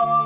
you.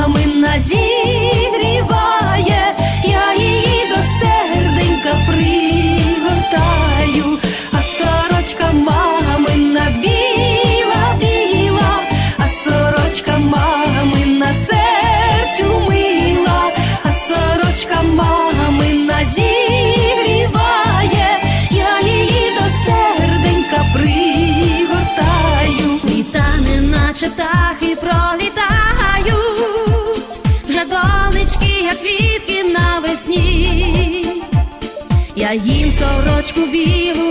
мамина зігріває, навесні. Я їм сорочку білу.